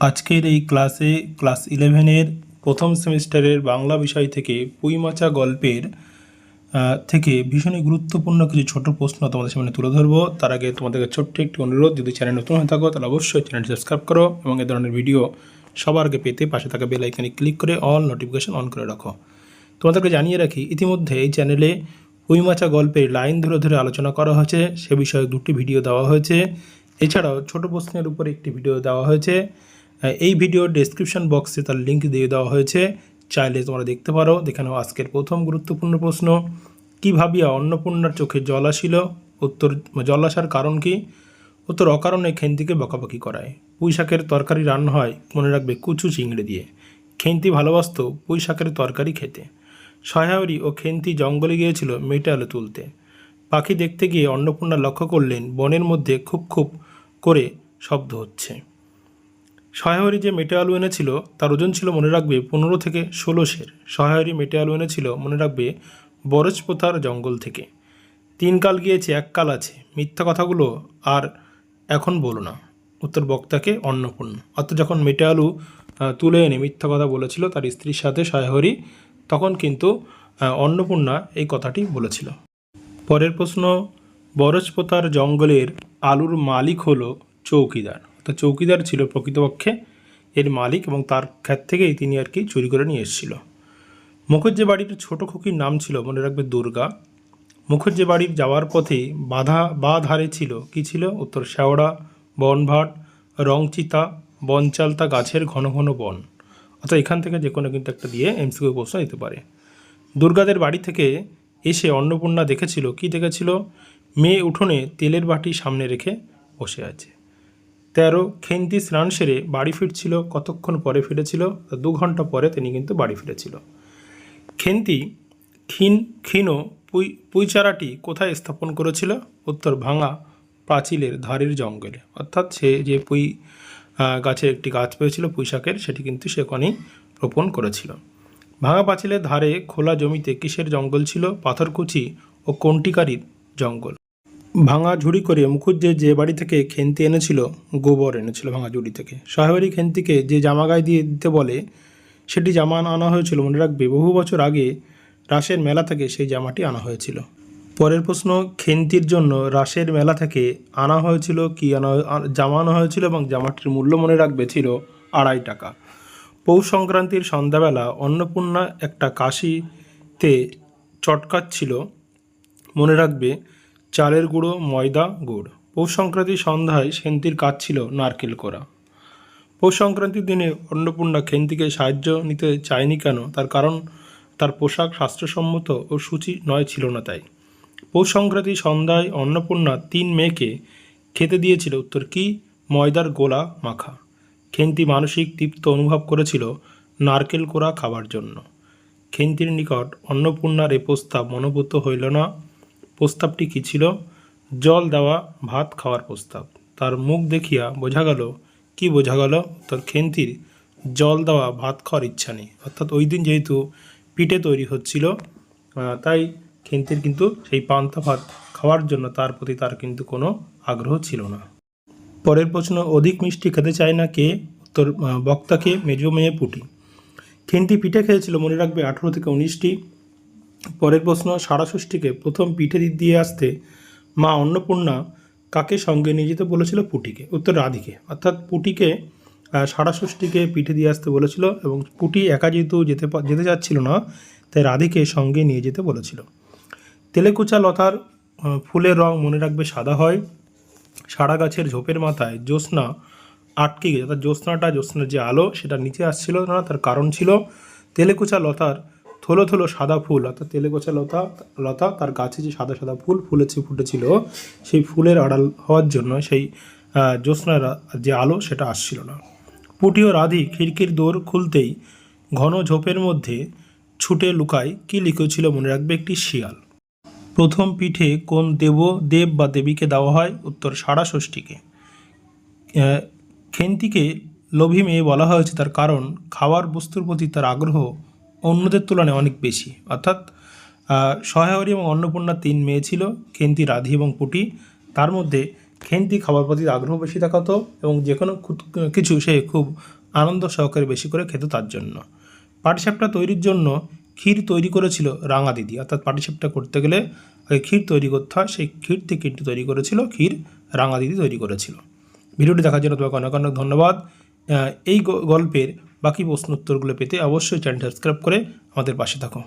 আজকের এই ক্লাসে ক্লাস ইলেভেনের প্রথম সেমিস্টারের বাংলা বিষয় থেকে পুইমাচা গল্পের থেকে ভীষণই গুরুত্বপূর্ণ কিছু ছোট প্রশ্ন তোমাদের সামনে তুলে ধরবো। তার আগে তোমাদেরকে ছোট্ট একটি অনুরোধ, যদি চ্যানেল নতুন হয়ে থাকো, তাহলে অবশ্যই চ্যানেলটি সাবস্ক্রাইব করো এবং এ ধরনের ভিডিও সবার আগে পেতে পাশে থাকা বেল আইকনে ক্লিক করে অল নোটিফিকেশন অন করে রাখো। তোমাদেরকে জানিয়ে রাখি, ইতিমধ্যে এই চ্যানেলে পুইমাচা গল্পের লাইন ধরে ধরে আলোচনা করা হয়েছে। সে বিষয়ে দুটি ভিডিও দেওয়া হয়েছে। এছাড়াও ছোট প্রশ্নের উপর একটি ভিডিও দেওয়া হয়েছে। এই ভিডিওর ডেসক্রিপশন বক্সে তার লিঙ্ক দিয়ে দেওয়া হয়েছে। চাইলে তোমরা দেখতে পারো দেখানো আজকের প্রথম গুরুত্বপূর্ণ প্রশ্ন, কি ভাবিয়া অন্নপূর্ণার চোখে জল আসিল? উত্তর, জল আসার কারণ কি? উত্তর, অকারণে খেন্তিকে বকাবকি করায়। পুঁই শাকের তরকারি রান্না হয়, মনে রাখবে কুচু চিংড়ি দিয়ে। খেন্তি ভালোবাসত পুঁই শাকের তরকারি খেতে। সহায়রী ও খেন্তি জঙ্গলে গিয়েছিল মেটে আলো তুলতে। পাখি দেখতে গিয়ে অন্নপূর্ণা লক্ষ্য করলেন, বনের মধ্যে খুব খুব করে শব্দ হচ্ছে। সহায়রী যে মেটে আলু এনেছিল, তার ওজন ছিল মনে রাখবে পনেরো থেকে ষোলো সের সহায়রী মেটে আলু এনেছিল মনে রাখবে বরজপোতার জঙ্গল থেকে। তিন কাল গিয়েছে, এক কাল আছে। মিথ্যা কথাগুলো আর এখন বলো না। উত্তর বক্তাকে অন্নপূর্ণ। অর্থাৎ যখন মেটে আলু তুলে এনে মিথ্যা কথা বলেছিল তার স্ত্রীর সাথে সহায়রী তখন কিন্তু অন্নপূর্ণা এই কথাটি বলেছিল। পরের প্রশ্ন বরজপোতার জঙ্গলের আলুর মালিক হলো চৌকিদার। অর্থাৎ চৌকিদার ছিল প্রকৃতপক্ষে এর মালিক এবং তার খ্যাত থেকেই তিনি আর কি চুরি করে নিয়ে এসেছিল। মুখুজ্জে বাড়ির ছোট খুকির নাম ছিল, মনে রাখবে দুর্গা। মুখুজ্জে বাড়ির যাওয়ার পথে বাধা বা ধারে ছিল, কি ছিল? উত্তর, শেওড়া, বনভাট, রংচিতা, বনচালতা, গাছের ঘন ঘন বন। অর্থাৎ এখান থেকে যে কোনো কিন্তু একটা দিয়ে এমসিকিউ প্রশ্ন দিতে পারে। দুর্গাদের বাড়ি থেকে এসে অন্নপূর্ণা দেখেছিল, কি দেখেছিল? মেয়ে উঠোনে তেলের বাটি সামনে রেখে বসে আছে। তেরো খেন্তি স্নান সেরে বাড়ি ফিরছিল, কতক্ষণ পরে ফিরেছিল, দু ঘণ্টা পরে তিনি কিন্তু বাড়ি ফিরেছিল। খেন্তি ক্ষীণ ক্ষীণ পুই, পুইচারাটি কোথায় স্থাপন করেছিল? উত্তর ভাঙা পাঁচিলের ধারের জঙ্গলে। অর্থাৎ সে যে পুই গাছের একটি গাছ পেয়েছিল পুঁই শাকের সেটি কিন্তু সে ওখানেই রোপণ করেছিল। ভাঙা পাঁচিলের ধারে খোলা জমিতে কিসের জঙ্গল ছিল? পাথরকুচি ও কন্টিকারির জঙ্গল। ভাঙা ঝুড়ি করে মুখুজ্জে যে বাড়ি থেকে খেন্তি এনেছিল, গোবর এনেছিল ভাঙা ঝুড়ি থেকে। সাহেবারি খেন্তিকে যে জামা গায়ে দিয়ে দিতে বলে, সেটি জামা আনা হয়েছিল মনে রাখবে। বহু বছর আগে রাসের মেলা থেকে সেই জামাটি আনা হয়েছিল। পরের প্রশ্ন, খেন্তির জন্য রাসের মেলা থেকে আনা হয়েছিল কি আনা জামা আনা হয়েছিল এবং জামাটির মূল্য মনে রাখবে ছিল আড়াই টাকা। পৌষ সংক্রান্তির সন্ধ্যাবেলা অন্নপূর্ণা একটা কাশিতে চটকাচ্ছিল, মনে রাখবে চালের গুঁড়ো, ময়দা, গুড়। পৌষ সংক্রান্তির সন্ধ্যায় সেন্তির কাজ ছিল নারকেল করা। পৌষ সংক্রান্তির দিনে অন্নপূর্ণা খেন্তিকে সাহায্য নিতে চায়নি কেন? তার কারণ তার পোশাক স্বাস্থ্যসম্মত ও সূচি নয় ছিল না তাই। পৌষ সংক্রান্তি সন্ধ্যায় অন্নপূর্ণা তিন মেয়েকে খেতে দিয়েছিল। উত্তর, কি? ময়দার গোলা মাখা। খেন্তি মানসিক তৃপ্ত অনুভব করেছিল নারকেল কোড়া খাবার জন্য। খেন্তির নিকট অন্নপূর্ণার এ প্রস্তাব মনোভূত হইল না। প্রস্তাবটি কী ছিল? জল দেওয়া ভাত খাওয়ার প্রস্তাব। তার মুখ দেখিয়া বোঝা গেল কি বোঝা গেল? তার খেন্তির জল দেওয়া ভাত খাওয়ার ইচ্ছা নেই। অর্থাৎ ওই দিন যেহেতু পিঠে তৈরি হচ্ছিল তাই খেন্তির কিন্তু সেই পান্তা ভাত খাওয়ার জন্য তার প্রতি তার কিন্তু কোনো আগ্রহ ছিল না। পরের প্রশ্ন অধিক মিষ্টি খেতে চায় না কে? আহ, বক্তাকে মেজো মেয়ে পুটি। খেন্তি পিঠে খেয়েছিল মনে রাখবে আঠেরো থেকে উনিশটি। পরের প্রশ্ন সারা ষষ্ঠীকে প্রথম পিঠে দিয়ে আসতে মা অন্নপূর্ণা কাকে সঙ্গে নিয়ে যেতে বলেছিল? পুটিকে। উত্তর রাধিকে। অর্থাৎ পুটিকে আহ, সারা ষষ্ঠীকে পিঠে দিয়ে আসতে বলেছিল এবং পুটি একা যেহেতু যেতে যেতে যাচ্ছিল না তাই রাধিকে সঙ্গে নিয়ে যেতে বলেছিল। তেলেকুচা লতার ফুলের রং মনে রাখবে সাদা হয়। সারা গাছের ঝোপের মাথায় জ্যোৎস্না আটকে গেছে। অর্থাৎ জ্যোৎস্নাটা জ্যোৎস্নার যে আলো সেটা নিচে আসছিল না তার কারণ ছিল। তেলেকুচা লতার থলো থলো সাদা ফুল, অর্থাৎ তেলেকুচা লতা লতা, তার গাছে যে সাদা সাদা ফুল ফুলেছে, ফুটেছিল, সেই ফুলের আড়াল হওয়ার জন্য সেই জ্যোৎস্নার যে আলো সেটা আসছিল না। পুটি ও রাধি খিড়কির দোর খুলতেই ঘন ঝোপের মধ্যে ছুটে লুকায় কি লিখেছিল মনে রাখবে একটি শিয়াল। প্রথম পিঠে কোন দেব দেব বা দেবীকে দেওয়া হয়? উত্তর সারা ষষ্ঠীকে। খেন্তিকে লোভী মেয়ে বলা হয়েছে, তার কারণ খাওয়ার বস্তুর প্রতি তার আগ্রহ অন্যদের তুলনায় অনেক বেশি। অর্থাৎ সহায়রী এবং অন্নপূর্ণা তিন মেয়ে ছিল, খেন্তি, রাধি এবং পুটি। তার মধ্যে খেন্তি খাবার প্রতি আগ্রহ বেশি দেখাতো এবং যে কোনো কিছু সে খুব আনন্দ সহকারে বেশি করে খেত তার জন্য। পাটিসাপটা তৈরির জন্য ক্ষীর তৈরি করেছিল রাঙা দিদি। অর্থাৎ পাটিসাপটা করতে গেলে আগে ক্ষীর তৈরি করতে হয়, সেই ক্ষীর থেকে কিন্তু তৈরি করেছিল, ক্ষীর রাঙা দিদি তৈরি করেছিল। ভিডিওটি দেখার জন্য তোমাকে অনেক অনেক ধন্যবাদ। এই গল্পের বাকি প্রশ্ন উত্তরগুলো পেতে অবশ্যই চ্যানেল সাবস্ক্রাইব করে আমাদের পাশে থাকো।